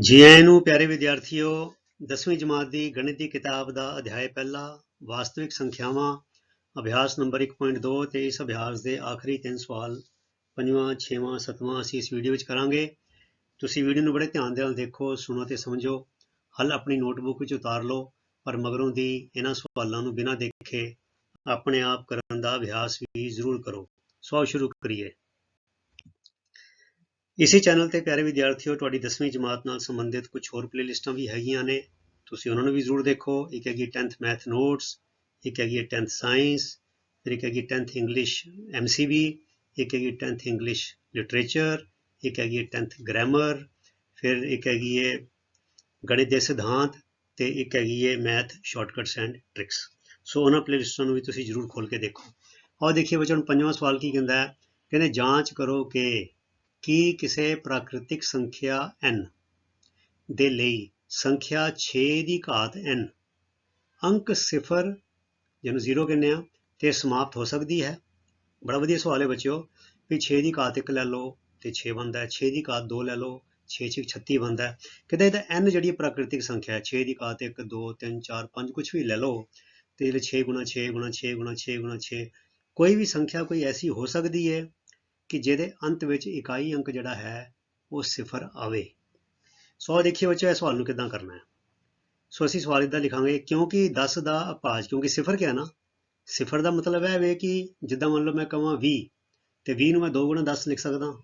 ਜੀ ਆਇਆਂ ਨੂੰ ਪਿਆਰੇ ਵਿਦਿਆਰਥੀਓ 10ਵੀਂ ਜਮਾਤ ਦੀ ਗਣਿਤ ਦੀ ਕਿਤਾਬ ਦਾ ਅਧਿਆਇ ਪਹਿਲਾ, ਵਾਸਤਵਿਕ ਸੰਖਿਆਵਾਂ, ਅਭਿਆਸ ਨੰਬਰ 1.2 ਤੇ ਇਸ ਅਭਿਆਸ ਦੇ ਆਖਰੀ ਤਿੰਨ ਸਵਾਲ ਪੰਜਵਾਂ, ਛੇਵਾਂ, ਸੱਤਵਾਂ ਅਸੀਂ ਇਸ ਵੀਡੀਓ ਵਿੱਚ ਕਰਾਂਗੇ। ਤੁਸੀਂ ਵੀਡੀਓ ਨੂੰ ਬੜੇ ਧਿਆਨ ਦੇ ਨਾਲ ਦੇਖੋ, ਸੁਣੋ ਤੇ ਸਮਝੋ। ਹੱਲ ਆਪਣੀ ਨੋਟਬੁੱਕ ਵਿੱਚ ਉਤਾਰ ਲਓ, ਪਰ ਮਗਰੋਂ ਦੀ ਇਹਨਾਂ ਸਵਾਲਾਂ ਨੂੰ ਬਿਨਾਂ ਦੇਖੇ ਆਪਣੇ ਆਪ ਕਰਨ ਦਾ ਅਭਿਆਸ ਵੀ ਜ਼ਰੂਰ ਕਰੋ। ਸੋ ਸ਼ੁਰੂ ਕਰੀਏ। ਇਸੇ ਚੈਨਲ ਤੇ ਪਿਆਰੇ ਵਿਦਿਆਰਥੀਓ, ਤੁਹਾਡੀ 10ਵੀਂ ਜਮਾਤ ਨਾਲ ਸੰਬੰਧਿਤ ਕੁਝ ਹੋਰ ਪਲੇਲਿਸਟਾਂ ਵੀ ਹੈਗੀਆਂ ਨੇ। ਤੁਸੀਂ ਉਹਨਾਂ ਨੂੰ ਵੀ ਜ਼ਰੂਰ ਦੇਖੋ। ਇੱਕ ਹੈਗੀ 10th ਮੈਥ ਨੋਟਸ ਇੱਕ ਹੈਗੀ 10th ਸਾਇੰਸ ਫਿਰ ਇੱਕ ਹੈਗੀ 10th ਇੰਗਲਿਸ਼ MCB ਇੱਕ ਹੈਗੀ 10th ਇੰਗਲਿਸ਼ ਲਿਟਰੇਚਰ ਇੱਕ ਹੈਗੀ 10th ਗ੍ਰਾਮਰ ਫਿਰ ਇੱਕ ਹੈਗੀ ਹੈ ਗਣਿਤ ਦੇ ਸਿਧਾਂਤ ਤੇ ਇੱਕ ਹੈਗੀ ਹੈ math shortcuts and tricks so ਉਹਨਾਂ ਪਲੇਲਿਸਟਾਂ ਨੂੰ ਵੀ ਤੁਸੀਂ ਜ਼ਰੂਰ ਖੋਲ ਕੇ ਦੇਖੋ। ਆਓ ਦੇਖੀਏ ਬੱਚਿਆਂ ਨੂੰ ਪੰਜਵਾਂ ਸਵਾਲ ਕੀ ਕਹਿੰਦਾ ਹੈ? ਕਹਿੰਦੇ ਜਾਂਚ ਕਰੋ ਕਿ ਕੀ ਕਿਸੇ ਪ੍ਰਾਕ੍ਰਿਤਿਕ ਸੰਖਿਆ n ਦੇ ਲਈ ਸੰਖਿਆ 6 ਦੀ ਘਾਤ n ਅੰਕ ਸਿਫਰ ਜਿਹਨੂੰ 0 ਕਹਿੰਦੇ ਆ, ਤੇ ਸਮਾਪਤ ਹੋ ਸਕਦੀ ਹੈ? ਬੜਾ ਵਧੀਆ ਸਵਾਲ ਹੈ ਬੱਚਿਓ, ਵੀ 6 ਦੀ ਘਾਤ 1 ਲੈ ਲਓ ਤੇ 6 ਬਣਦਾ ਹੈ 6 ਦੀ ਘਾਤ 2 ਲੈ ਲਓ 6 6 36 ਬਣਦਾ ਹੈ। ਕਹਿੰਦੇ ਇਹਦਾ n ਜਿਹੜੀ ਪ੍ਰਾਕ੍ਰਿਤਿਕ ਸੰਖਿਆ ਹੈ 6 ਦੀ ਘਾਤ 1 2 3 4 5 ਕੁਝ ਵੀ ਲੈ ਲਓ, ਤੇ ਜਿਹੜੇ 6 ਗੁਣਾ 6 ਗੁਣਾ 6 ਗੁਣਾ 6 ਗੁਣਾ 6 ਕੋਈ ਵੀ ਸੰਖਿਆ ਕੋਈ ਐਸੀ ਹੋ ਸਕਦੀ ਹੈ? ਕਿ ਜਿਹਦੇ ਅੰਤ ਵਿੱਚ ਇਕਾਈ ਅੰਕ ਜਿਹੜਾ ਹੈ, ਉਹ ਸਿਫਰ ਆਵੇ। ਸੋ ਦੇਖੀਏ ਬੱਚੋ ਇਹ ਸਵਾਲ ਨੂੰ ਕਿਦਾਂ ਕਰਨਾ ਹੈ? ਸੋ ਅਸੀਂ ਸਵਾਲ ਇਦਾਂ ਲਿਖਾਂਗੇ, ਕਿਉਂਕਿ 10 ਦਾ ਅਪਾਜ ਕਿਉਂਕਿ ਸਿਫਰ ਕਿਹਾ ਨਾ, ਸਿਫਰ ਦਾ ਮਤਲਬ ਹੈ ਵੇ ਕਿ ਜਿੱਦਾਂ ਮੰਨ ਲਓ ਮੈਂ ਕਹਾਂ 20 ਤੇ 20 ਨੂੰ ਮੈਂ 2 ਗੁਣਾ 10 ਲਿਖ ਸਕਦਾ।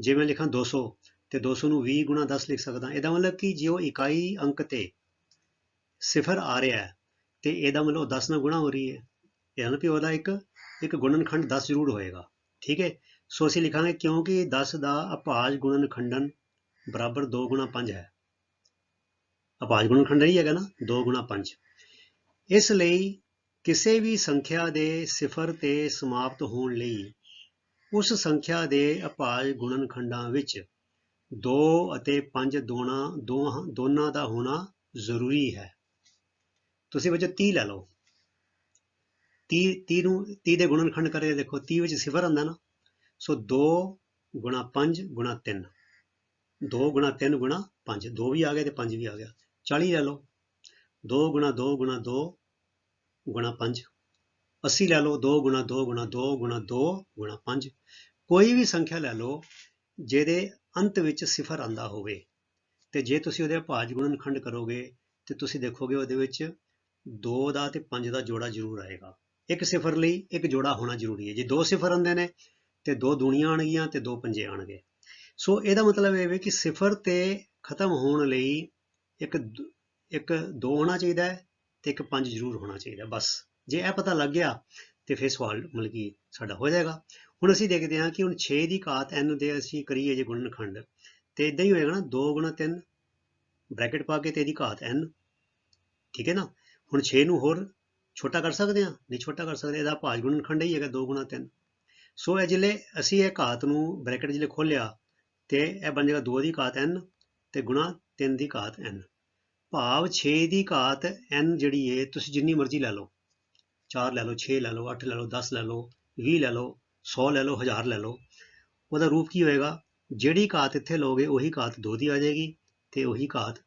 ਜੇ ਮੈਂ ਲਿਖਾਂ 200 ਤੇ 200 ਨੂੰ 20 ਗੁਣਾ 10 ਲਿਖ ਸਕਦਾ। ਇਹਦਾ ਮਤਲਬ ਕਿ, ਜੇ ਉਹ ਇਕਾਈ ਅੰਕ ਤੇ ਸਿਫਰ ਆ ਰਿਹਾ ਹੈ, ਤੇ ਇਹਦਾ ਮਤਲਬ ਉਹ 10 ਨਾਲ ਗੁਣਾ ਹੋ ਰਹੀ ਹੈ। ਇਹ ਮਤਲਬ ਵੀ ਉਹਦਾ ਇੱਕ ਇੱਕ ਗੁਣਨਖੰਡ 10 ਜ਼ਰੂਰ ਹੋਏਗਾ। ਠੀਕ ਹੈ? ਸੋ ਅਸੀਂ ਲਿਖਾਂਗੇ, ਕਿਉਂਕਿ 10 ਦਾ ਅਭਾਜ ਗੁਣਨ ਖੰਡਨ ਬਰਾਬਰ 2 ਗੁਣਾ 5 ਹੈ। ਅਭਾਜ ਗੁਣਨ ਖੰਡਨ ਹੀ ਹੈਗਾ ਨਾ 2 ਗੁਣਾ 5 ਇਸ ਲਈ ਕਿਸੇ ਵੀ ਸੰਖਿਆ ਦੇ ਸਿਫਰ ਤੇ ਸਮਾਪਤ ਹੋਣ ਲਈ ਉਸ ਸੰਖਿਆ ਦੇ ਅਭਾਜ ਗੁਣਨ ਖੰਡਾਂ ਵਿੱਚ 2 ਅਤੇ 5 ਦੋਣਾ ਦੋਨਾਂ ਦਾ ਹੋਣਾ ਜ਼ਰੂਰੀ ਹੈ। ਤੁਸੀਂ ਬੱਚੋ 30 ਲੈ ਲਓ। 30 30 ਨੂੰ 30 ਦੇ ਗੁਣਨਖੰਡ ਕਰੇ, ਦੇਖੋ 30 ਵਿੱਚ ਸਿਫਰ ਹੁੰਦਾ ਨਾ। ਸੋ 2 ਗੁਣਾ 5 ਗੁਣਾ 3 2 ਗੁਣਾ 3 ਗੁਣਾ 5 2 ਵੀ ਆ ਗਿਆ ਤੇ 5 ਵੀ ਆ ਗਿਆ। 40 ਲੈ ਲਓ। 2 ਗੁਣਾ 2 ਗੁਣਾ 2 ਗੁਣਾ 5 80 ਲੈ ਲਓ। 2 ਗੁਣਾ 2 ਗੁਣਾ 2 ਗੁਣਾ 2 ਗੁਣਾ 5 ਕੋਈ ਵੀ ਸੰਖਿਆ ਲੈ ਲਓ ਜਿਹਦੇ ਅੰਤ ਵਿੱਚ ਸਿਫਰ ਆਂਦਾ ਹੋਵੇ। ਤੇ ਜੇ ਤੁਸੀਂ ਉਹਦੇ ਭਾਜ ਗੁਣਨਖੰਡ ਕਰੋਗੇ ਤੇ ਤੁਸੀਂ ਦੇਖੋਗੇ ਉਹਦੇ ਵਿੱਚ 2 ਦਾ ਤੇ 5 ਦਾ ਜੋੜਾ ਜ਼ਰੂਰ ਆਏਗਾ। ਇੱਕ ਸਿਫਰ ਲਈ ਇੱਕ ਜੋੜਾ ਹੋਣਾ ਜ਼ਰੂਰੀ ਹੈ। ਜੇ ਦੋ ਸਿਫਰ ਆਉਂਦੇ ਨੇ ਤੇ ਦੋ ਦੂਣੀਆਂ ਆਣਗੀਆਂ ਤੇ ਦੋ ਪੰਜੇ ਆਣਗੇ ਸੋ ਇਹਦਾ ਮਤਲਬ ਇਹ ਹੈ ਕਿ ਸਿਫਰ ਤੇ ਖਤਮ ਹੋਣ ਲਈ ਇੱਕ ਇੱਕ 2 ਹੋਣਾ ਚਾਹੀਦਾ ਹੈ ਤੇ ਇੱਕ 5 ਜ਼ਰੂਰ ਹੋਣਾ ਚਾਹੀਦਾ ਬਸ, ਜੇ ਇਹ ਪਤਾ ਲੱਗ ਗਿਆ ਤੇ ਫਿਰ ਸਵਾਲ ਮਤਲਬ ਕਿ ਸਾਡਾ ਹੋ ਜਾਏਗਾ। ਹੁਣ ਅਸੀਂ ਦੇਖਦੇ ਹਾਂ ਕਿ ਹੁਣ 6 ਦੀ ਘਾਤ n ਦੇ ਅਸੀਂ ਕਰੀਏ ਜੇ ਗੁਣਨਖੰਡ ਤੇ ਇਦਾਂ ਹੀ ਹੋਏਗਾ ਨਾ 2 3 ਬ੍ਰੈਕਟ ਪਾ ਕੇ ਤੇ ਇਹਦੀ ਘਾਤ n ਠੀਕ ਹੈ ਨਾ? ਹੁਣ 6 ਨੂੰ ਹੋਰ ਛੋਟਾ ਕਰ ਸਕਦੇ ਹਾਂ, ਨਹੀਂ ਛੋਟਾ ਕਰ ਸਕਦੇ, ਇਹਦਾ ਭਾਜ ਗੁਣਨਖੰਡ ਹੀ ਹੈਗਾ 2 3 ਸੋ ਇਹ ਜਿਹੜੇ ਅਸੀਂ ਇਹ ਘਾਤ ਨੂੰ ਬ੍ਰੈਕਟ ਜਿਹੜੇ ਖੋਲਿਆ ਤੇ ਇਹ ਬਣ ਜਾਏਗਾ 2 ਦੀ ਘਾਤ n ਤੇ ਗੁਣਾ 3 ਦੀ ਘਾਤ n ਭਾਵ 6 ਦੀ ਘਾਤ n ਜਿਹੜੀ ਹੈ ਤੁਸੀਂ ਜਿੰਨੀ ਮਰਜ਼ੀ ਲੈ ਲਓ। 4 ਲੈ ਲਓ 6 ਲੈ ਲਓ 8 ਲੈ ਲਓ 10 ਲੈ ਲਓ 20 ਲੈ ਲਓ 100 ਲੈ ਲਓ 1000 ਲੈ ਲਓ। ਉਹਦਾ ਰੂਪ ਕੀ ਹੋਏਗਾ? ਜਿਹੜੀ ਘਾਤ ਇੱਥੇ ਲਓਗੇ, ਉਹੀ ਘਾਤ 2 ਦੀ ਆ ਜਾਏਗੀ ਤੇ ਉਹੀ ਘਾਤ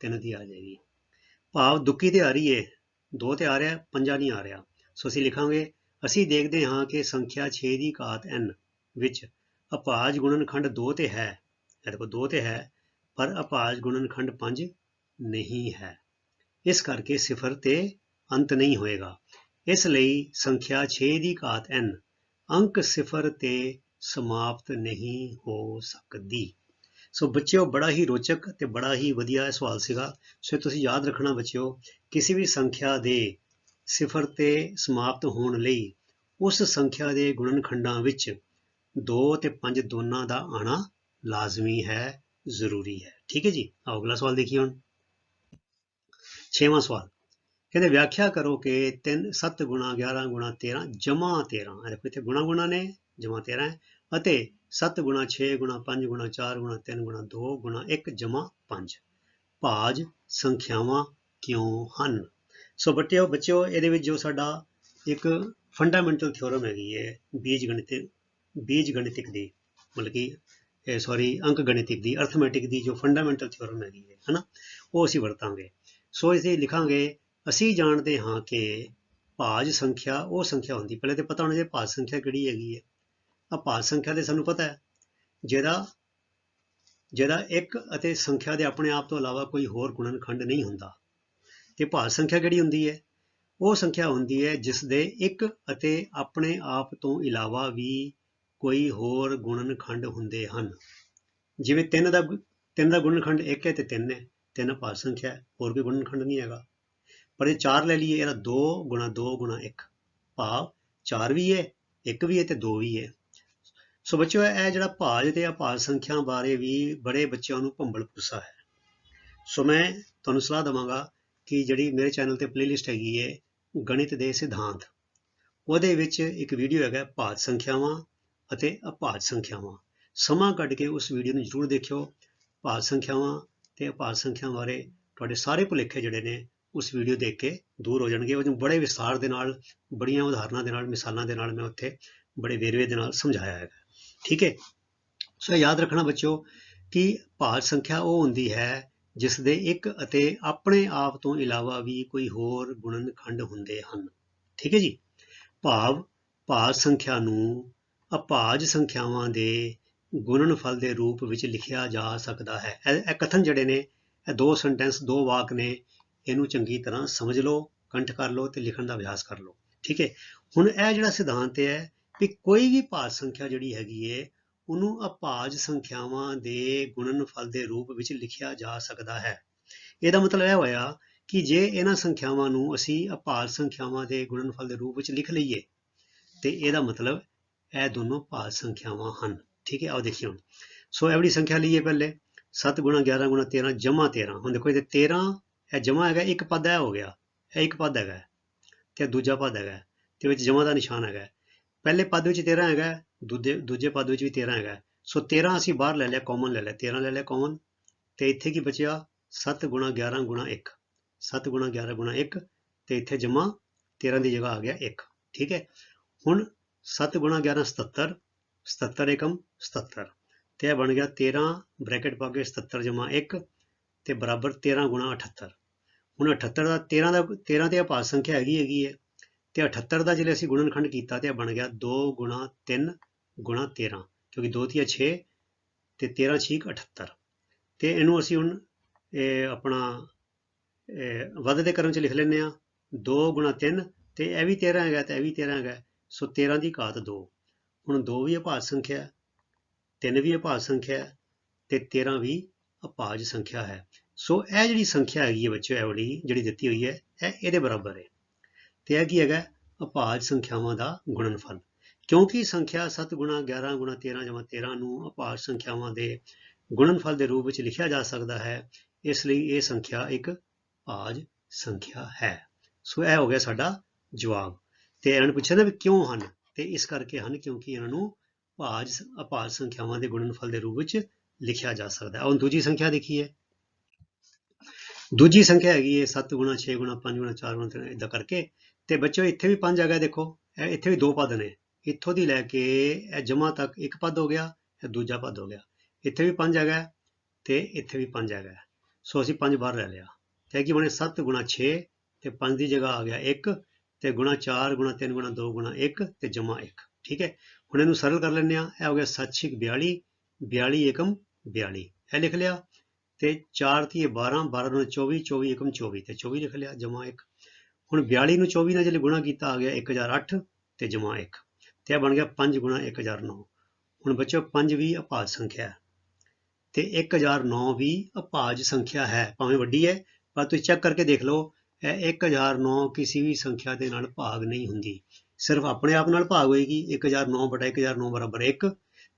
3 ਦੀ ਆ ਜਾਏਗੀ। ਭਾਵ ਦੁੱਕੀ ਤੇ ਆ ਰਹੀ ਏ 2 ਤੇ ਆ ਰਿਹਾ, ਪੰਜਾ ਨਹੀਂ ਆ ਰਿਹਾ। ਸੋ ਅਸੀਂ ਲਿਖਾਂਗੇ ਅਸੀਂ ਦੇਖਦੇ ਹਾਂ ਕਿ ਸੰਖਿਆ 6 ਦੀ ਘਾਤ n ਵਿੱਚ ਅਪਾਜ ਗੁਣਨਖੰਡ 2 ਤੇ ਹੈ। ਇਹ ਦੇਖੋ 2 ਤੇ ਹੈ, ਪਰ ਅਪਾਜ ਗੁਣਨਖੰਡ 5 ਨਹੀਂ ਹੈ। ਇਸ ਕਰਕੇ ਸਿਫਰ ਤੇ ਅੰਤ ਨਹੀਂ ਹੋਏਗਾ। ਇਸ ਲਈ ਸੰਖਿਆ 6 ਦੀ ਘਾਤ n ਅੰਕ ਸਿਫਰ ਤੇ ਸਮਾਪਤ ਨਹੀਂ ਹੋ ਸਕਦੀ। ਸੋ ਬੱਚਿਓ, ਬੜਾ ਹੀ ਰੋਚਕ ਤੇ ਬੜਾ ਹੀ ਵਧੀਆ ਸਵਾਲ ਸੀਗਾ। ਸੋ ਤੁਸੀਂ ਯਾਦ ਰੱਖਣਾ ਬੱਚਿਓ, ਕਿਸੇ ਵੀ ਸੰਖਿਆ ਦੇ ਸਿਫਰ ਤੇ ਸਮਾਪਤ ਹੋਣ ਲਈ ਉਸ ਸੰਖਿਆ ਦੇ ਗੁਣਨਖੰਡਾਂ ਵਿੱਚ 2 ਤੇ 5 ਦੋਨਾਂ ਦਾ ਆਣਾ ਲਾਜ਼ਮੀ ਹੈ, ਜ਼ਰੂਰੀ ਹੈ। ਠੀਕ ਹੈ ਜੀ? ਆਓ ਅਗਲਾ ਸਵਾਲ ਦੇਖੀਏ ਹੁਣ। ਛੇਵਾਂ ਸਵਾਲ। ਕਹਿੰਦੇ, ਵਿਆਖਿਆ ਕਰੋ ਕਿ 3 7 ਗੁਣਾ 11 ਗੁਣਾ 13 ਜਮਾ 13 ਦੇਖੋ, ਇੱਥੇ ਗੁਣਾ ਗੁਣਾ ਨੇ, ਜਮਾ 13 ਹੈ। ਅਤੇ 7 ਗੁਣਾ 6 ਗੁਣਾ 5 ਗੁਣਾ 4 ਗੁਣਾ 3 ਗੁਣਾ 2 ਗੁਣਾ 1 ਜਮਾ 5 ਭਾਜ ਸੰਖਿਆਵਾਂ ਕਿਉਂ ਹਨ? ਸੋ ਬੱਚਿਓ ਬੱਚਿਓ ਇਹਦੇ ਵਿੱਚ ਜੋ ਸਾਡਾ ਇੱਕ ਫੰਡਾਮੈਂਟਲ ਥਿਓਰਮ ਹੈਗੀ ਹੈ, ਬੀਜ ਗਣਿਤ, ਬੀਜ ਗਣਿਤਿਕ ਦੀ, ਮਤਲਬ ਕਿ, ਇਹ ਸੌਰੀ ਅੰਕ ਗਣਿਤਿਕ ਦੀ ਅਰਥਮੈਟਿਕ ਦੀ ਜੋ ਫੰਡਾਮੈਂਟਲ ਥਿਓਰਮ ਹੈਗੀ ਹੈ, ਹਨਾ, ਉਹ ਅਸੀਂ ਵਰਤਾਂਗੇ। ਸੋ ਇਸੇ ਲਿਖਾਂਗੇ, ਅਸੀਂ ਜਾਣਦੇ ਹਾਂ ਕਿ ਭਾਜ ਸੰਖਿਆ, ਉਹ ਸੰਖਿਆ ਹੁੰਦੀ, ਪਹਿਲੇ ਤੇ ਪਤਾ ਹੋਣਾ ਜੇ ਭਾਜ ਸੰਖਿਆ ਕਿਹੜੀ ਹੈਗੀ ਹੈ। ਆ ਭਾਜ ਸੰਖਿਆ ਦੇ ਸਾਨੂੰ ਪਤਾ ਹੈ ਜਿਹਦਾ ਜਿਹਦਾ ਇੱਕ ਅਤੇ ਸੰਖਿਆ ਦੇ ਆਪਣੇ ਆਪ ਤੋਂ ਇਲਾਵਾ ਕੋਈ ਹੋਰ ਗੁਣਨਖੰਡ ਨਹੀਂ ਹੁੰਦਾ। ਤੇ ਭਾਜ ਸੰਖਿਆ ਕਿਹੜੀ ਹੁੰਦੀ ਹੈ? ਉਹ ਸੰਖਿਆ ਹੁੰਦੀ ਹੈ ਜਿਸ ਦੇ ਇੱਕ ਅਤੇ ਆਪਣੇ ਆਪ ਤੋਂ ਇਲਾਵਾ ਵੀ ਕੋਈ ਹੋਰ ਗੁਣਨਖੰਡ ਹੁੰਦੇ ਹਨ। ਜਿਵੇਂ ਤਿੰਨ ਦਾ ਗੁ- ਤਿੰਨ ਦਾ ਗੁਣਨਖੰਡ ਇੱਕ ਹੈ ਤੇ ਤਿੰਨ ਹੈ। ਤਿੰਨ ਭਾਜ ਸੰਖਿਆ ਹੋਰ ਕੋਈ ਗੁਣਨਖੰਡ ਨਹੀਂ ਹੈਗਾ। ਪਰ ਇਹ ਚਾਰ ਲੈ ਲਈਏ, ਇਹਦਾ 2 ਗੁਣਾ 2 ਗੁਣਾ 1 ਭਾਵ 4 ਵੀ ਹੈ 1 ਵੀ ਹੈ ਤੇ 2 ਵੀ ਹੈ। ਸੋ ਬੱਚਿਓ, ਇਹ ਜਿਹੜਾ ਭਾਜ ਤੇ ਅਭਾਜ ਸੰਖਿਆ ਬਾਰੇ ਵੀ ਬੜੇ ਬੱਚਿਆਂ ਨੂੰ ਭੰਬਲ ਭੂਸਾ ਹੈ। ਸੋ ਮੈਂ ਤੁਹਾਨੂੰ ਸਲਾਹ ਦਵਾਂਗਾ ਕਿ ਜਿਹੜੀ ਮੇਰੇ ਚੈਨਲ ਤੇ ਪਲੇਲਿਸਟ ਹੈਗੀ ਹੈ ਗਣਿਤ ਦੇ ਸਿਧਾਂਤ। ਉਹਦੇ ਵਿੱਚ ਇੱਕ ਵੀਡੀਓ ਹੈਗਾ ਭਾਜ ਸੰਖਿਆਵਾਂ ਅਤੇ ਅਭਾਜ ਸੰਖਿਆਵਾਂ। ਸਮਾਂ ਕੱਢ ਕੇ ਉਸ ਵੀਡੀਓ ਨੂੰ ਜ਼ਰੂਰ ਦੇਖਿਓ। ਭਾਜ ਸੰਖਿਆਵਾਂ ਤੇ ਅਭਾਜ ਸੰਖਿਆਵਾਂ ਬਾਰੇ ਤੁਹਾਡੇ ਸਾਰੇ ਭੁਲੇਖੇ ਜਿਹੜੇ ਨੇ, ਉਸ ਵੀਡੀਓ ਦੇਖ ਕੇ ਦੂਰ ਹੋ ਜਾਣਗੇ। ਉਹਨੂੰ ਬੜੇ ਵਿਸਥਾਰ ਦੇ ਨਾਲ, ਬੜੀਆਂ ਉਦਾਹਰਨਾਂ ਦੇ ਨਾਲ, ਮਿਸਾਲਾਂ ਦੇ ਨਾਲ ਮੈਂ ਉੱਥੇ ਬੜੇ ਵੇਰਵੇ ਦੇ ਨਾਲ ਸਮਝਾਇਆ ਹੈਗਾ। ਠੀਕ ਹੈ ਸੋ ਯਾਦ ਰੱਖਣਾ ਬੱਚਿਓ ਕਿ ਭਾਜ ਸੰਖਿਆ ਉਹ ਹੁੰਦੀ ਹੈ ਜਿਸ ਦੇ ਇੱਕ ਅਤੇ ਆਪਣੇ ਆਪ ਤੋਂ ਇਲਾਵਾ ਵੀ ਕੋਈ ਹੋਰ ਗੁਣਨਖੰਡ ਹੁੰਦੇ ਹਨ। ਠੀਕ ਹੈ ਜੀ? ਭਾਵ, ਭਾਜ ਸੰਖਿਆ ਨੂੰ ਅਭਾਜ ਸੰਖਿਆਵਾਂ ਦੇ ਗੁਣਨਫਲ ਦੇ ਰੂਪ ਵਿੱਚ ਲਿਖਿਆ ਜਾ ਸਕਦਾ ਹੈ। ਇਹ ਇਹ ਕਥਨ ਜਿਹੜੇ ਨੇ, ਇਹ ਦੋ ਸੈਂਟੈਂਸ ਦੋ ਵਾਕ ਨੇ, ਇਹਨੂੰ ਚੰਗੀ ਤਰ੍ਹਾਂ ਸਮਝ ਲਓ, ਕੰਠ ਕਰ ਲਓ ਤੇ ਲਿਖਣ ਦਾ ਅਭਿਆਸ ਕਰ ਲਓ। ਠੀਕ ਹੈ? ਹੁਣ ਇਹ ਜਿਹੜਾ ਸਿਧਾਂਤ ਹੈ ਵੀ ਕੋਈ ਵੀ ਭਾਜ ਸੰਖਿਆ ਜਿਹੜੀ ਹੈਗੀ ਹੈ ਉਹਨੂੰ ਅਭਾਜ ਸੰਖਿਆਵਾਂ ਦੇ ਗੁਣਨਫਲ ਦੇ ਰੂਪ ਵਿੱਚ ਲਿਖਿਆ ਜਾ ਸਕਦਾ ਹੈ। ਇਹਦਾ ਮਤਲਬ ਇਹ ਹੋਇਆ ਕਿ ਜੇ ਇਹਨਾਂ ਸੰਖਿਆਵਾਂ ਨੂੰ ਅਸੀਂ ਅਭਾਜ ਸੰਖਿਆਵਾਂ ਦੇ ਗੁਣਨਫਲ ਦੇ ਰੂਪ ਵਿੱਚ ਲਿਖ ਲਈਏ, ਤੇ ਇਹਦਾ ਮਤਲਬ ਇਹ ਦੋਨੋਂ ਭਾਜ ਸੰਖਿਆਵਾਂ ਹਨ। ਠੀਕ ਹੈ, ਆਓ ਦੇਖੀਏ ਸੋ ਇਹ ਸੰਖਿਆ ਲਈਏ ਪਹਿਲੇ। 7 ਗੁਣਾ 11 ਗੁਣਾ 13 ਜਮਾ 13 ਹੁਣ ਦੇਖੋ ਇਹਦੇ 13 ਇਹ ਜਮਾ ਹੈਗਾ, ਇੱਕ ਪਦ ਇਹ ਹੋ ਗਿਆ। ਇਹ ਇੱਕ ਪਦ ਹੈਗਾ, ਤੇ ਇਹ ਦੂਜਾ ਪਦ ਹੈਗਾ, ਤੇ ਵਿੱਚ ਜਮਾ ਦਾ ਨਿਸ਼ਾਨ ਹੈਗਾ। ਪਹਿਲੇ ਪਦ ਵਿੱਚ 13 ਹੈਗਾ ਦੂਜੇ ਦੂਜੇ ਪਦ ਵਿੱਚ ਵੀ 13 ਹੈਗਾ। ਸੋ 13 ਅਸੀਂ ਬਾਹਰ ਲੈ ਲਿਆ ਕਾਮਨ ਲੈ ਲਿਆ। 13 ਲੈ ਲਿਆ ਕਾਮਨ ਤੇ ਇੱਥੇ ਕੀ ਬਚਿਆ? 7 ਗੁਣਾ 11 ਗੁਣਾ 1 7 ਗੁਣਾ 11 ਗੁਣਾ 1 ਤੇ ਇੱਥੇ ਜਮਾ 13 ਦੀ ਜਗ੍ਹਾ ਆ ਗਿਆ 1 ਠੀਕ ਹੈ? ਹੁਣ 7 ਗੁਣਾ 11 77 77 ਏਕਮ 77 ਤੇ ਇਹ ਬਣ ਗਿਆ 13 ਬ੍ਰੈਕਟ ਪਾ ਕੇ 77 ਜਮਾ 1 ਤੇ ਬਰਾਬਰ 13 ਗੁਣਾ 78 ਹੁਣ 78 ਦਾ 13 ਦਾ 13 ਤੇ ਅਪਾਸ ਸੰਖਿਆ ਹੈਗੀ ਹੈਗੀ ਹੈ। ਤੇ 78 ਦਾ ਜਿਹੜੇ ਅਸੀਂ ਗੁਣਨਖੰਡ ਕੀਤਾ, ਤੇ ਇਹ ਬਣ ਗਿਆ 2 ਗੁਣਾ 3 ਗੁਣਾ 13 ਕਿਉਂਕਿ 2 ਤੀਆ 6 ਤੇ 13 ਛੀਕ 78 ਤੇ ਇਹਨੂੰ ਅਸੀਂ ਹੁਣ, ਇਹ ਆਪਣਾ, ਇਹ ਵੱਧਦੇ ਕਰਮ ਚ ਲਿਖ ਲੈਂਦੇ ਆ 2 ਗੁਣਾ 3 ਤੇ ਇਹ ਵੀ 13 ਹੈਗਾ, ਤੇ ਇਹ ਵੀ 13 ਹੈਗਾ। ਸੋ 13 ਦੀ ਘਾਤ 2 ਹੁਣ 2 ਵੀ ਅਪਾਜ ਸੰਖਿਆ ਹੈ 3 ਵੀ ਅਭਾਜ ਸੰਖਿਆ ਹੈ ਤੇ 13 ਵੀ ਅਪਾਜ ਸੰਖਿਆ ਹੈ। ਸੋ ਇਹ ਜਿਹੜੀ ਸੰਖਿਆ ਹੈਗੀ ਹੈ ਬੱਚਿਓ, ਇਹ ਵਾਲੀ ਜਿਹੜੀ ਦਿੱਤੀ ਹੋਈ ਹੈ, ਇਹ ਇਹਦੇ ਬਰਾਬਰ ਹੈ। ਤੇ ਇਹ ਕੀ ਹੈਗਾ? ਅਭਾਜ ਸੰਖਿਆਵਾਂ ਦਾ ਗੁਣਨਫਲ। ਕਿਉਂਕਿ ਸੰਖਿਆ 7 ਗੁਣਾ 11 ਗੁਣਾ 13 ਜਮਾ 13 ਨੂੰ ਅਪਾਰ ਸੰਖਿਆਵਾਂ ਦੇ ਗੁਣਨਫਲ ਦੇ ਰੂਪ ਵਿੱਚ ਲਿਖਿਆ ਜਾ ਸਕਦਾ ਹੈ, ਇਸ ਲਈ ਇਹ ਸੰਖਿਆ ਇੱਕ ਭਾਜ ਸੰਖਿਆ ਹੈ। ਸੋ ਇਹ ਹੋ ਗਿਆ ਸਾਡਾ ਜਵਾਬ। ਤੇ ਇਹਨਾਂ ਨੂੰ ਪੁੱਛਿਆ ਨਾ ਵੀ ਕਿਉਂ ਹਨ? ਤੇ ਇਸ ਕਰਕੇ ਹਨ ਕਿਉਂਕਿ ਇਹਨਾਂ ਨੂੰ ਭਾਜ ਅਪਾਜ ਸੰਖਿਆਵਾਂ ਦੇ ਗੁਣਨਫਲ ਦੇ ਰੂਪ ਵਿੱਚ ਲਿਖਿਆ ਜਾ ਸਕਦਾ ਹੈ। ਹੁਣ ਦੂਜੀ ਸੰਖਿਆ ਦੇਖੀਏ ਦੂਜੀ ਸੰਖਿਆ ਹੈਗੀ ਹੈ 7 ਗੁਣਾ 6 ਗੁਣਾ 5 ਗੁਣਾ 4 ਗੁਣਾ 3 ਇਦਾਂ ਕਰਕੇ। ਤੇ ਬੱਚੋ ਇੱਥੇ ਵੀ ਪੰਜ ਹੈਗਾ ਦੇਖੋ। ਇਹ ਇੱਥੇ ਵੀ ਦੋ ਪਦ ਨੇ। ਇੱਥੋਂ ਦੀ ਲੈ ਕੇ ਇਹ ਜਮਾ ਤੱਕ ਇੱਕ ਪਦ ਹੋ ਗਿਆ, ਇਹ ਦੂਜਾ ਪਦ ਹੋ ਗਿਆ। ਇੱਥੇ ਵੀ 5 ਹੈਗਾ ਤੇ ਇੱਥੇ ਵੀ 5 ਹੈਗਾ। ਸੋ ਅਸੀਂ 5 ਬਾਹਰ ਲੈ ਲਿਆ। ਤੇ ਕੀ ਬਣੇ? 7 ਗੁਣਾ 6 ਤੇ 5 ਦੀ ਜਗ੍ਹਾ ਆ ਗਿਆ 1 ਤੇ ਗੁਣਾ 4 ਗੁਣਾ 3 ਗੁਣਾ 2 ਗੁਣਾ 1 ਤੇ ਜਮਾ 1 ਠੀਕ ਹੈ? ਹੁਣ ਇਹਨੂੰ ਸਰਲ ਕਰ ਲੈਂਦੇ ਆ ਇਹ ਹੋ ਗਿਆ 7 ਛਿਕ 42 42 ਏਕਮ 42 ਇਹ ਲਿਖ ਲਿਆ ਤੇ 4 ਤੀਏ 12 12 ਨੂੰ 24 24 ਏਕਮ 24 ਤੇ 24 ਲਿਖ ਲਿਆ ਜਮਾ 1 ਹੁਣ 42 ਨੂੰ 24 ਨਾਲ ਜੇ ਗੁਣਾ ਕੀਤਾ ਆ ਗਿਆ 1008 ਤੇ ਜਮਾ 1 ਤੇ ਇਹ ਬਣ ਗਿਆ 5 ਗੁਣਾ 1009 ਹੁਣ ਬੱਚੋ 5 ਵੀ ਅਪਾਜ ਸੰਖਿਆ ਹੈ ਤੇ 1009 ਵੀ ਅਪਾਜ ਸੰਖਿਆ ਹੈ। ਭਾਵੇਂ ਵੱਡੀ ਹੈ, ਪਰ ਤੁਸੀਂ ਚੈੱਕ ਕਰਕੇ ਦੇਖ ਲਓ, ਇਹ 1009 ਕਿਸੇ ਵੀ ਸੰਖਿਆ ਦੇ ਨਾਲ ਭਾਗ ਨਹੀਂ ਹੁੰਦੀ। ਸਿਰਫ ਆਪਣੇ ਆਪ ਨਾਲ ਭਾਗ ਹੋਏਗੀ 1009 ਬਟਾ 1009 ਬਰਾਬਰ 1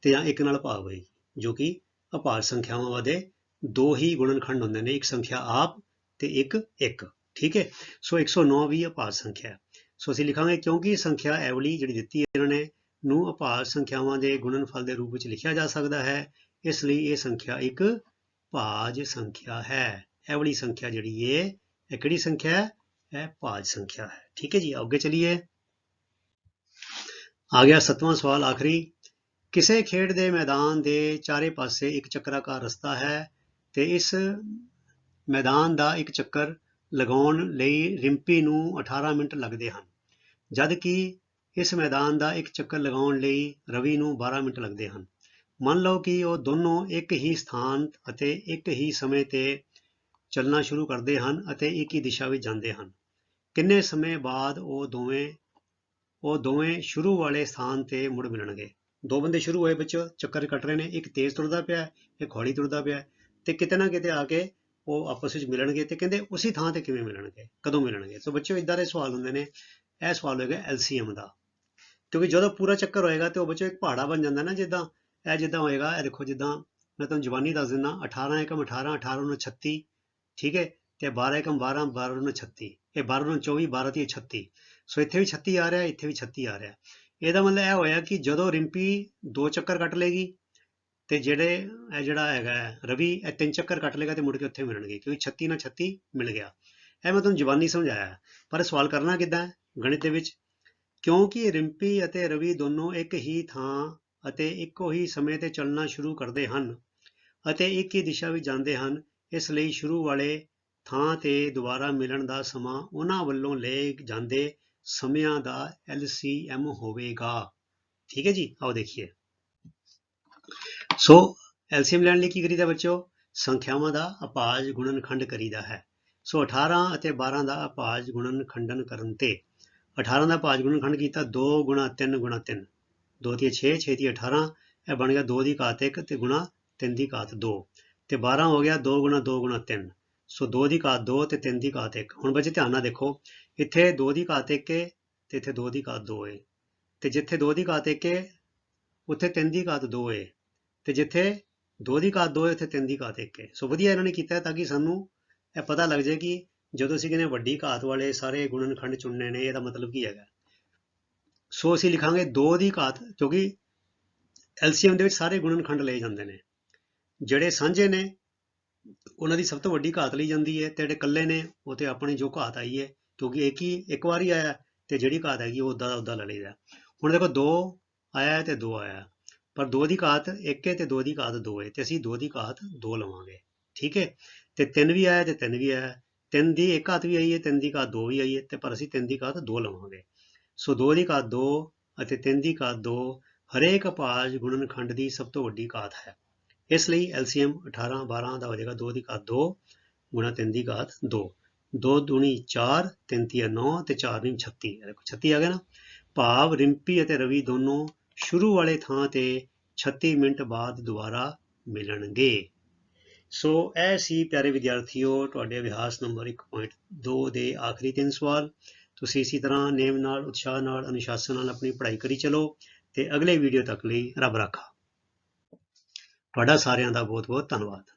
ਤੇ ਜਾਂ 1 ਨਾਲ ਭਾਗ ਹੋਏਗੀ, ਜੋ ਕਿ ਅਪਾਜ ਸੰਖਿਆਵਾਂ ਦੇ ਦੋ ਹੀ ਗੁਣਨਖੰਡ ਹੁੰਦੇ ਨੇ, ਇੱਕ ਸੰਖਿਆ ਆਪ ਤੇ ਇੱਕ ਇੱਕ। ਠੀਕ ਹੈ? ਸੋ 109 ਵੀ ਅਪਾਜ ਸੰਖਿਆ ਹੈ। ਸੋ ਅਸੀਂ ਲਿਖਾਂਗੇ, ਕਿਉਂਕਿ ਸੰਖਿਆ ਐਵਲੀ ਜਿਹੜੀ ਦਿੱਤੀ ਹੈ ਇਹਨਾਂ ਨੇ, ਨੂੰ ਅਭਾਜ ਸੰਖਿਆਵਾਂ ਦੇ ਗੁਣਨਫਲ ਦੇ ਰੂਪ ਵਿੱਚ ਲਿਖਿਆ ਜਾ ਸਕਦਾ ਹੈ। ਇਸ ਲਈ ਇਹ ਸੰਖਿਆ ਇੱਕ ਭਾਜ ਸੰਖਿਆ ਹੈ। ਐਵਲੀ ਸੰਖਿਆ ਜਿਹੜੀ ਹੈ ਇਹ ਕਿਹੜੀ ਸੰਖਿਆ ਹੈ? ਇਹ ਭਾਜ ਸੰਖਿਆ ਹੈ। ਠੀਕ ਹੈ ਜੀ ਅੱਗੇ ਚਲਿਏ। ਆ ਗਿਆ ਸਤਵਾਂ ਸਵਾਲ, ਆਖਰੀ। ਕਿਸੇ ਖੇਡ ਦੇ ਮੈਦਾਨ ਦੇ ਚਾਰੇ ਪਾਸੇ ਇੱਕ ਚੱਕਰਾਕਾਰ ਰਸਤਾ ਹੈ ਤੇ ਇਸ ਮੈਦਾਨ ਦਾ ਇੱਕ ਚੱਕਰ ਲਗਾਉਣ ਲਈ ਰਿੰਪੀ ਨੂੰ 18 ਮਿੰਟ ਲੱਗਦੇ ਹਨ। ਜਦ ਕਿ ਇਸ ਮੈਦਾਨ ਦਾ ਇੱਕ ਚੱਕਰ ਲਗਾਉਣ ਲਈ ਰਵੀ ਨੂੰ 12 ਮਿੰਟ ਲੱਗਦੇ ਹਨ। ਮੰਨ ਲਓ ਕਿ ਉਹ ਦੋਨੋਂ ਇੱਕ ਹੀ ਸਥਾਨ ਅਤੇ ਇੱਕ ਹੀ ਸਮੇਂ ਤੇ ਚੱਲਣਾ ਸ਼ੁਰੂ ਕਰਦੇ ਹਨ ਅਤੇ ਇੱਕ ਹੀ ਦਿਸ਼ਾ ਵਿੱਚ ਜਾਂਦੇ ਹਨ। ਕਿੰਨੇ ਸਮੇਂ ਬਾਅਦ ਉਹ ਦੋਵੇਂ ਉਹ ਦੋਵੇਂ ਸ਼ੁਰੂ ਵਾਲੇ ਸਥਾਨ ਤੇ ਮੁੜ ਮਿਲਣਗੇ? ਦੋ ਬੰਦੇ ਸ਼ੁਰੂ ਹੋਏ ਵਿੱਚ ਚੱਕਰ ਕੱਟ ਰਹੇ ਨੇ, ਇੱਕ ਤੇਜ਼ ਤੁਰਦਾ ਪਿਆ, ਇੱਕ ਹੌਲੀ ਤੁਰਦਾ ਪਿਆ ਤੇ ਕਿਤੇ ਨਾ ਕਿਤੇ ਆ ਕੇ ਉਹ ਆਪਸ ਵਿੱਚ ਮਿਲਣਗੇ ਤੇ ਕਹਿੰਦੇ ਉਸੇ ਥਾਂ ਤੇ ਕਿਵੇਂ ਮਿਲਣਗੇ, ਕਦੋਂ ਮਿਲਣਗੇ? ਸੋ ਬੱਚਿਓ ਇਦਾਂ ਦੇ ਸਵਾਲ ਹੁੰਦੇ ਨੇ। ਇਹ ਸਵਾਲ ਹੋਏਗਾ ਐਲਸੀਐਮ ਦਾ। ਕਿਉਂਕਿ ਜਦੋਂ ਪੂਰਾ ਚੱਕਰ ਹੋਏਗਾ ਤੇ ਉਹ ਬੱਚੋ ਇੱਕ ਪਹਾੜਾ ਬਣ ਜਾਂਦਾ ਨਾ ਜਿੱਦਾਂ, ਇਹ ਜਿੱਦਾਂ ਹੋਏਗਾ, ਇਹ ਦੇਖੋ ਜਿੱਦਾਂ ਮੈਂ ਤੁਹਾਨੂੰ ਜਵਾਨੀ ਦੱਸ ਦਿੰਦਾ 18 ਏਕਮ 18 18 ਨੂੰ 36 ਠੀਕ ਹੈ? ਤੇ 12 ਏਕਮ 12 12 ਨੂੰ 36 ਇਹ 12 ਨੂੰ 24 12 ਤੀਹ 36 ਸੋ ਇੱਥੇ ਵੀ 36 ਆ ਰਿਹਾ, ਇੱਥੇ ਵੀ 36 ਆ ਰਿਹਾ। ਇਹਦਾ ਮਤਲਬ ਇਹ ਹੋਇਆ ਕਿ ਜਦੋਂ ਰਿੰਪੀ ਦੋ ਚੱਕਰ ਕੱਟ ਲੇਗੀ ਤੇ ਜਿਹੜੇ ਇਹ ਜਿਹੜਾ ਹੈਗਾ ਰਵੀ, ਇਹ ਤਿੰਨ ਚੱਕਰ ਕੱਟ ਲੇਗਾ ਤੇ ਮੁੜ ਕੇ ਉੱਥੇ ਮਿਲਣਗੇ, ਕਿਉਂਕਿ 36 ਨਾਲ 36 ਮਿਲ ਗਿਆ। ਇਹ ਮੈਂ ਤੁਹਾਨੂੰ ਜਵਾਨੀ ਸਮਝਾਇਆ। ਪਰ ਸਵਾਲ ਕਰਨਾ ਕਿੱਦਾਂ ਗਣਿਤ ਦੇ ਵਿੱਚ? ਕਿਉਂਕਿ ਰਿੰਪੀ ਅਤੇ ਰਵੀ ਦੋਨੋਂ ਇੱਕ ਹੀ ਥਾਂ ਅਤੇ ਇੱਕੋ ਹੀ ਸਮੇਂ ਤੇ ਚੱਲਣਾ ਸ਼ੁਰੂ ਕਰਦੇ ਹਨ ਅਤੇ ਇੱਕ ਹੀ ਦਿਸ਼ਾ ਵਿੱਚ ਜਾਂਦੇ ਹਨ, ਇਸ ਲਈ ਸ਼ੁਰੂ ਵਾਲੇ ਥਾਂ ਤੇ ਦੁਬਾਰਾ ਮਿਲਣ ਦਾ ਸਮਾਂ ਉਹਨਾਂ ਵੱਲੋਂ ਲਏ ਜਾਂਦੇ ਸਮਿਆਂ ਦਾ LCM ਹੋਵੇਗਾ। ਠੀਕ ਹੈ ਜੀ? ਆਓ ਦੇਖੀਏ। ਸੋ LCM ਲੈਣ ਲਈ ਕੀ ਕਰੀਦਾ ਬੱਚਿਓ? ਸੰਖਿਆਵਾਂ ਦਾ ਅਪਾਜ ਗੁਣਨਖੰਡ ਕਰੀਦਾ ਹੈ। ਸੋ 18 ਅਤੇ 12 ਦਾ ਭਾਜ ਗੁਣਨ ਖੰਡਨ ਕਰਨ ਤੇ 18 ਦਾ ਭਾਜ ਗੁਣਨ ਗੁਣਨਖੰਡ ਕੀਤਾ 2 ਗੁਣਾ 3 ਗੁਣਾ 3 2 ਦੀ 6 6 ਦੀ 18 ਇਹ ਬਣ ਗਿਆ 2 ਦੀ ਘਾਤ 1 ਤੇ ਗੁਣਾ 3 ਦੀ ਘਾਤ 2 ਤੇ 12 ਹੋ ਗਿਆ 2 ਗੁਣਾ 2 ਗੁਣਾ 3 ਸੋ 2 ਦੀ ਘਾਤ 2 ਤੇ 3 ਦੀ ਘਾਤ 1 ਹੁਣ ਬੱਚੇ ਧਿਆਨ ਨਾਲ ਦੇਖੋ ਇੱਥੇ 2 ਦੀ ਘਾਤ 1 ਹੈ ਤੇ ਇੱਥੇ 2 ਦੀ ਘਾਤ 2 ਹੈ ਤੇ ਜਿੱਥੇ 2 ਦੀ ਘਾਤ 1 ਹੈ ਉੱਥੇ 3 ਦੀ ਘਾਤ 2 ਹੈ ਤੇ ਜਿੱਥੇ 2 ਦੀ ਘਾਤ 2 ਹੈ ਉੱਥੇ 3 ਦੀ ਘਾਤ 1 ਹੈ ਸੋ ਵਧੀਆ ਇਹਨਾਂ ਨੇ ਕੀਤਾ ਤਾਂ ਕਿ ਸਾਨੂੰ ਇਹ ਪਤਾ ਲੱਗ ਜਾਏ ਕਿ ਜਦੋਂ ਅਸੀਂ ਕਹਿੰਦੇ ਵੱਡੀ ਘਾਤ ਵਾਲੇ ਸਾਰੇ ਗੁਣਨਖੰਡ ਚੁਣਨੇ ਨੇ, ਇਹਦਾ ਮਤਲਬ ਕੀ ਹੈਗਾ? ਸੋ ਅਸੀਂ ਲਿਖਾਂਗੇ 2 ਦੀ ਘਾਤ, ਕਿਉਂਕਿ ਐਲਸੀਐਮ ਦੇ ਵਿੱਚ ਸਾਰੇ ਗੁਣਨਖੰਡ ਲਏ ਜਾਂਦੇ ਨੇ। ਜਿਹੜੇ ਸਾਂਝੇ ਨੇ, ਉਹਨਾਂ ਦੀ ਸਭ ਤੋਂ ਵੱਡੀ ਘਾਤ ਲਈ ਜਾਂਦੀ ਹੈ ਤੇ ਜਿਹੜੇ ਇਕੱਲੇ ਨੇ, ਉਹ ਤੇ ਆਪਣੀ ਜੋ ਘਾਤ ਆਈ ਹੈ, ਕਿਉਂਕਿ ਇੱਕ ਹੀ, ਇੱਕ ਵਾਰੀ ਆਇਆ ਤੇ ਜਿਹੜੀ ਘਾਤ ਹੈਗੀ ਉਹ ਉਦਾਂ ਦਾ ਉਦਾਂ ਲੈ ਲਈਦਾ। ਹੁਣ ਦੇਖੋ 2 ਆਇਆ ਹੈ ਤੇ 2 ਆਇਆ। ਪਰ 2 ਦੀ ਘਾਤ 1 ਹੈ ਤੇ 2 ਦੀ ਘਾਤ 2 ਹੈ ਤੇ ਅਸੀਂ 2 ਦੀ ਘਾਤ 2 ਲਵਾਂਗੇ। ਠੀਕ ਹੈ? ਤੇ 3 ਵੀ ਆਇਆ ਤੇ 3 ਵੀ ਆਇਆ। 3 ਦੀ ਇੱਕ ਘਾਤ ਵੀ ਆਈ ਹੈ 3 ਦੀ ਘਾਤ 2 ਵੀ ਆਈ ਹੈ, ਤੇ ਪਰ ਅਸੀਂ 3 ਦੀ ਘਾਤ 2 ਲਵਾਂਗੇ। ਸੋ 2 ਦੀ ਘਾਤ 2 ਅਤੇ 3 ਦੀ ਘਾਤ 2 ਹਰੇਕ ਅਪਾਜ ਗੁਣਨਖੰਡ ਦੀ ਸਭ ਤੋਂ ਵੱਡੀ ਘਾਤ ਹੈ। ਇਸ ਲਈ LCM 18 12 ਦਾ ਹੋ ਜਾਏਗਾ 2 ਦੀ ਘਾਤ 2 ਗੁਣਾ 3 ਦੀ ਘਾਤ 2 2 ਦੂਣੀ 4 3 ਤੀਆ 9 ਤੇ 4 ਨਹੀਂ 36 ਇਹ 36 ਆ ਗਿਆ ਨਾ? ਭਾਵ ਰਿੰਪੀ ਅਤੇ ਰਵੀ ਦੋਨੋਂ ਸ਼ੁਰੂ ਵਾਲੇ ਥਾਂ ਤੇ 36 ਮਿੰਟ ਬਾਅਦ ਦੁਬਾਰਾ ਮਿਲਣਗੇ। ਸੋ ਇਹ ਸੀ ਪਿਆਰੇ ਵਿਦਿਆਰਥੀਓ, ਤੁਹਾਡੇ ਅਭਿਆਸ ਨੰਬਰ 1.2 ਦੇ ਆਖਰੀ ਤਿੰਨ ਸਵਾਲ। ਤੁਸੀਂ ਇਸੇ ਤਰ੍ਹਾਂ ਨੇਮ ਨਾਲ, ਉਤਸ਼ਾਹ ਨਾਲ, ਅਨੁਸ਼ਾਸਨ ਨਾਲ ਆਪਣੀ ਪੜ੍ਹਾਈ ਕਰੀ ਚਲੋ ਤੇ ਅਗਲੇ ਵੀਡੀਓ ਤੱਕ ਲਈ ਰੱਬ ਰਾਖਾ। ਤੁਹਾਡਾ ਸਾਰਿਆਂ ਦਾ ਬਹੁਤ ਬਹੁਤ ਧੰਨਵਾਦ।